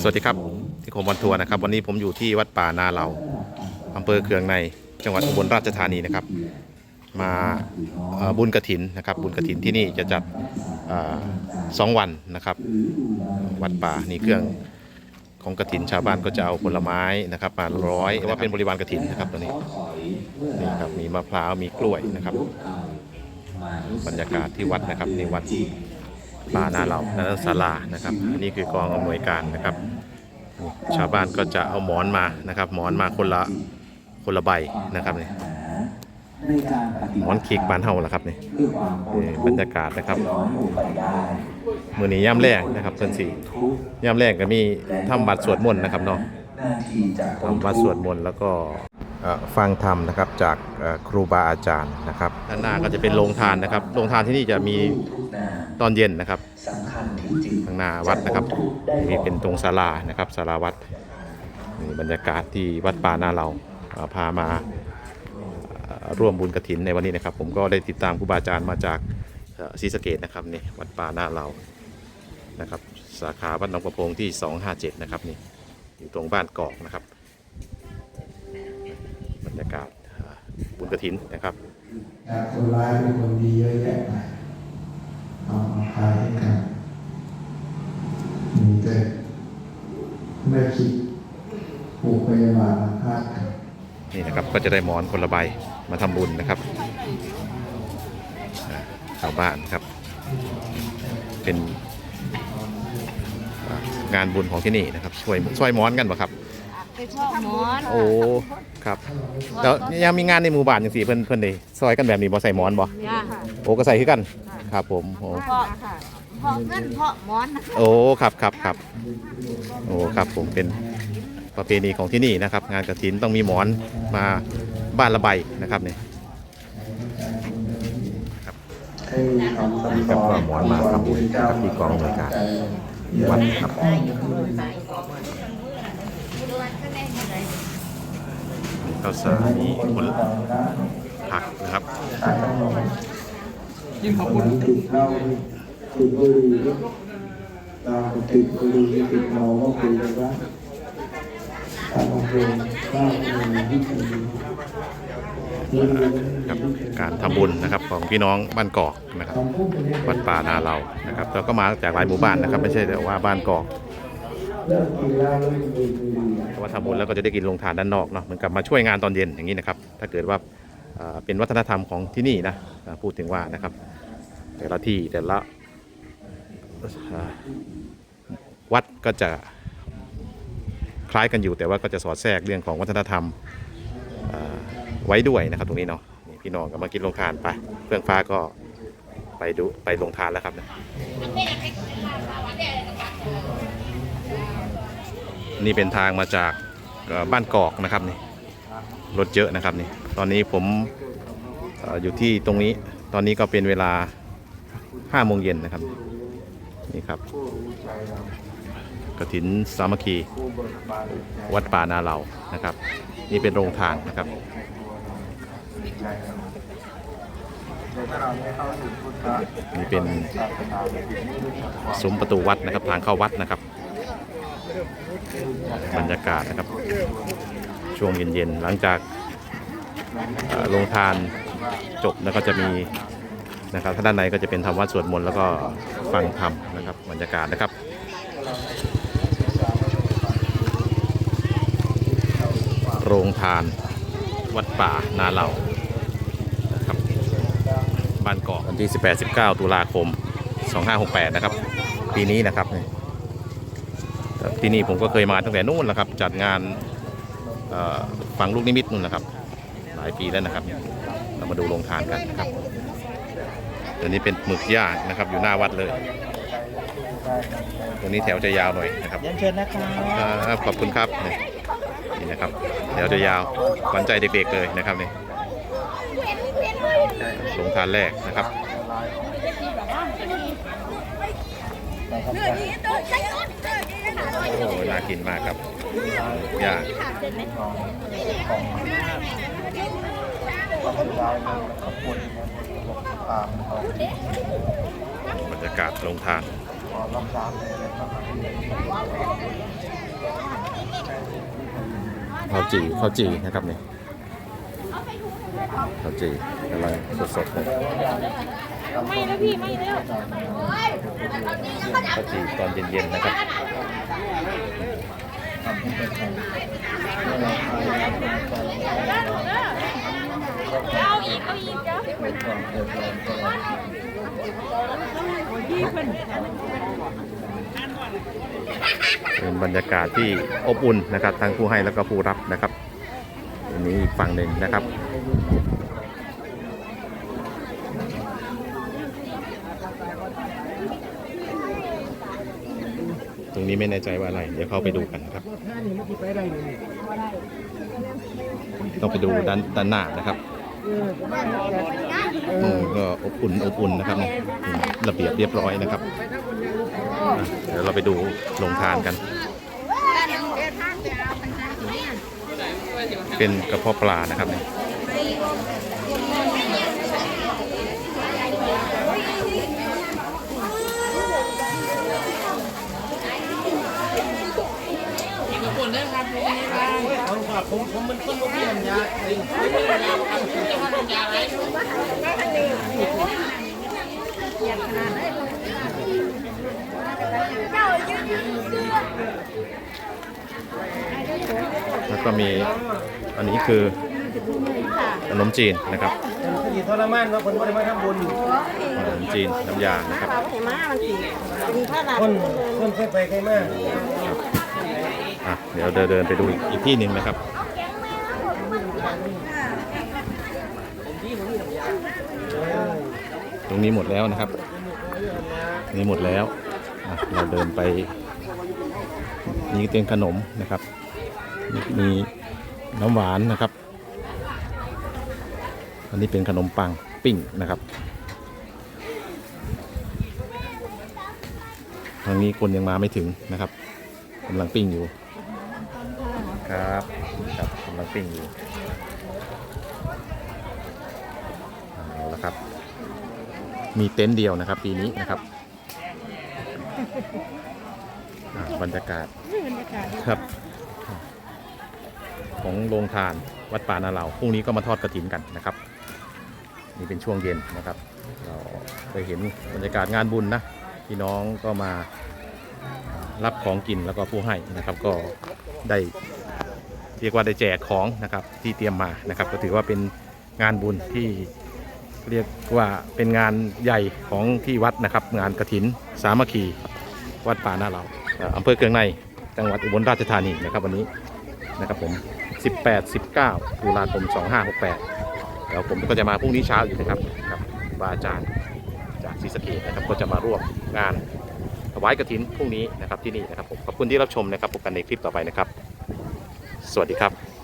สวัสดีครับที่ผมวันทัวร์นะครับ วันนี้ผมอยู่ที่วัดป่านาเหลาอำเภอเคืองในจังหวัดอุบลราชธานีนะครับ มาบุญกระถินนะครับ บุญกระถินที่นี่จะจัดอสองวันนะครับ วัดป่านี่เครื่องของกระถินชาวบ้านก็จะเอาผลไม้นะครับ มาร้อยว่าเป็นบริวารกระถินนะครับตัวนี้นี่ครับมีมะพร้าวมีกล้วยนะครับ บรรยากาศที่วัดนะครับในวัด ป่านาเหล่านันศาลานะครับ อันนี้คือกองอำนวยการนะครับ ชาวบ้านก็จะเอาหมอนมานะครับ หมอนมาคนละคนละใบนะครับนี่หมอนติกบานเฮาล่ะครับนี่บรรยากาศนะครับมือนี้ย่ำแรงนะครับเพิ่นสีทุกข์ย่ำแรงก็มีทำบัตรสวดมนต์นะครับเนาะหน้าที่จะพ้นทำวัดสวดมนต์แล้วก็ฟังธรรมนะครับจากครูบาอาจารย์นะครับด้านหน้าก็จะเป็นโรงทานนะครับโรงทานที่นี่จะมี ตอนเย็นนะครับสำคัญจริงๆข้างหน้าวัดนะครับจพ้ทุกข์ได้นี่เป็นตรงศาลานะครับศาลาวัดนี่บรรยากาศที่วัดป่านาเราเอ่อพามาเอ่อร่วมบุญกระถินในวันนี้นะครับ ผมก็ได้ติดตามครูบาอาจารย์มาจากเอ่อศรีสะเกดนะครับนี่วัดป่านาเรานะครับ สาขาวัดหนองประพงที่ 257 นะครับนี่อยู่ตรงบ้านกอกนะครับ บรรยากาศเอ่อบุญกระถินนะครับจากคนร้ายเป็นคนดีเยอะแยะไป เอามาขายให้กัน มีแต่ไม่คิดผูกพยาบาลอาฆาตกันนี่นะครับก็จะได้หมอนคนละใบมาทำบุญนะครับอ่าชาวบ้านครับ เป็นอ่างานบุญของที่นี่นะครับ ช่วยช่วยหมอนกันปะครับไปชอบหมอนโอ้ครับแล้วยังมีงานในหมู่บ้านอย่างสี่เพิ่นเพิ่นเลยซอยกันแบบนี้บ่ใส่หมอนบ่ย่าโอ้ก็ใส่คือกัน ครับผมโอ้เพาะเพาะเงินเพาะหมอนนะคะโอ้ครับครับครับโอ้ครับผมเป็นประเพณีของที่นี่นะครับ งานกฐินต้องมีหมอนมาบ้านละใบนะครับเนี่ยให้ทำสัญกับว่าหมอนมาทำบุญกับที่กองอำนวยการวัดครับข้าวสารมีผลผักนะครับ ยิ่งขอบคุณติดเหล้าติดบุหรี่เราติดบุหรี่ติดเมาก็คุยกันว่าการบำเพ็ญข้าวเป็นที่ดีครับการทำบุญนะครับของพี่น้องบ้านกอกนะครับวัดป่านาเรานะครับแล้วก็มาจากหลายหมู่บ้านนะครับ ไม่ใช่แต่ว่าบ้านกอกว่าทำบุญแล้วก็จะได้กินโรงทานด้านนอกเนาะเหมือนกับมาช่วยงานตอนเย็นอย่างนี้นะครับ ถ้าเกิดว่า เป็นวัฒนธรรมของที่นี่นะพูดถึงว่านะครับ แต่ละที่แต่ละวัดก็จะคล้ายกันอยู่แต่ว่าก็จะสอดแทรกเรื่องของวัฒนธรรมไว้ด้วยนะครับ ตรงนี้เนาะนี่พี่น้องก็มากินโรงทานไปเฟื่องฟ้าก็ไปดูไปโรงทานแล้วครับนะนี่เป็นทางมาจากบ้านกอกนะครับนี่รถเยอะนะครับนี่ ตอนนี้ผมออยู่ที่ตรงนี้ ตอนนี้ก็เป็นเวลาห้าโมงเย็นนะครับ นี่ครับกฐินสามัคคี วัดป่านาเหลานะครับ นี่เป็นโรงทานนะครับนี่เป็นซุ้มประตูวัดนะครับ ทางเข้าวัดนะครับ บรรยากาศนะครับ ช่วงเย็นๆหลังจาก โรงทานจบแล้วก็จะมีนะครับถ้าด้านในก็จะเป็นทำวัดสวดมนต์แล้วก็ฟังธรรมนะครับบรรยากาศนะครับโรงทานวัดป่านาเหล่านะครับบ้านเกาะวันที่ 18-19 ตุลาคม 2568 นะครับ ปีนี้นะครับที่นี่ผมก็เคยมาตั้งแต่นู่นแหละครับ จัดงานเอ่อฝังลูกนิมิตนู่นนะครับายปีแล้วนะครับ เรามาดูโรงทานกันนะครับตัวนี้เป็นหมึกย่างนะครับ อยู่หน้าวัดเลยตรงนี้แถวจะยาวหน่อยนะครับเรียนเชิญนะครับครับขอบคุณครับนี่นี่นะครับเดี๋ยวจะยาวขวัญใจเด็กๆเลยนะครับนี่ลงทานแรกนะครับโอ้น่ากินมากครับ อยากบรรยากาศลงทางข้าวจีข้าวจีนะครับเนี่ยข้าวจีกำลังสดๆเลยไม่นะพี่ไม่เร็วข้าวจีตอนเย็นๆนะครับ เอาอีกเอาอีกเจ้าเป็นบรรยากาศที่อบอุ่นนะครับทั้งผู้ให้แล้วก็ผู้รับนะครับอันนี้อีกฝั่งหนึ่งนะครับ ตรงนี้ไม่แน่ใจว่าอะไร เดี๋ยวเข้าไปดูกันนะครับ ต้องไปดูด้านด้านหน้านะครับอืมก็อบอุ่นอบอุ่นนะครับระเบียบเรียบร้อยนะครับ เดี๋ยวเราไปดูโรงทานกัน เป็นกระเพาะปลานะครับเนี่ย แล้วก็มีอันนี้คือขนมจีนนะครับคดีทรมานว่าคนบ่ได้มาทำบุญขนมจีนน้ำยานะครับเราเห็นมามันสิมีผ้าหนาคนคนเคยไปเคยมา อะเดี๋ยวเดินไปดูอีกที่หนึ่งนะครับตรงนี้หมดแล้วนะครับ นี่หมดแล้ว เราเดินไปนี่เป็นขนมนะครับ มีน้ำหวานนะครับ อันนี้เป็นขนมปังปิ้งนะครับ ทางนี้คนยังมาไม่ถึงนะครับกำลังปิ้งอยู่ ครับกำลังปิ้งอยู่เอาละครับ มีเต็นท์เดียวนะครับ ปีนี้นะครับอ่าบรรยากาศครับ ของโรงทานวัดป่านาเหล่าพรุ่งนี้ก็มาทอดกระถินกันนะครับ นี่เป็นช่วงเย็นนะครับ เราเคยเห็นบรรยากาศงานบุญนะพี่น้องก็มารับของกินแล้วก็ผู้ให้นะครับ ก็ได้ เรียกว่าได้แจกของนะครับที่เตรียมมานะครับ ก็ถือว่าเป็นงานบุญที่เรียกว่าเป็นงานใหญ่ของที่วัดนะครับ งานกระถินสามัคคีวัดป่านาเหล่าเอ่อำเภอเกืองในจังหวัดอุบลราชธานีนะครับวันนี้นะครับผม 18 19ตุลาคม 2568เดี๋ยวผมก็จะมาพรุ่งนี้เช้าอยู่นะครับกับครูบาอาจารย์จากศรีสะเกดนะครับก็จะมาร่วมงานถวายกระถินพรุ่งนี้นะครับที่นี่นะครับผมขอบคุณที่รับชมนะครับพบกันในคลิปต่อไปนะครับ สวัสดีครับ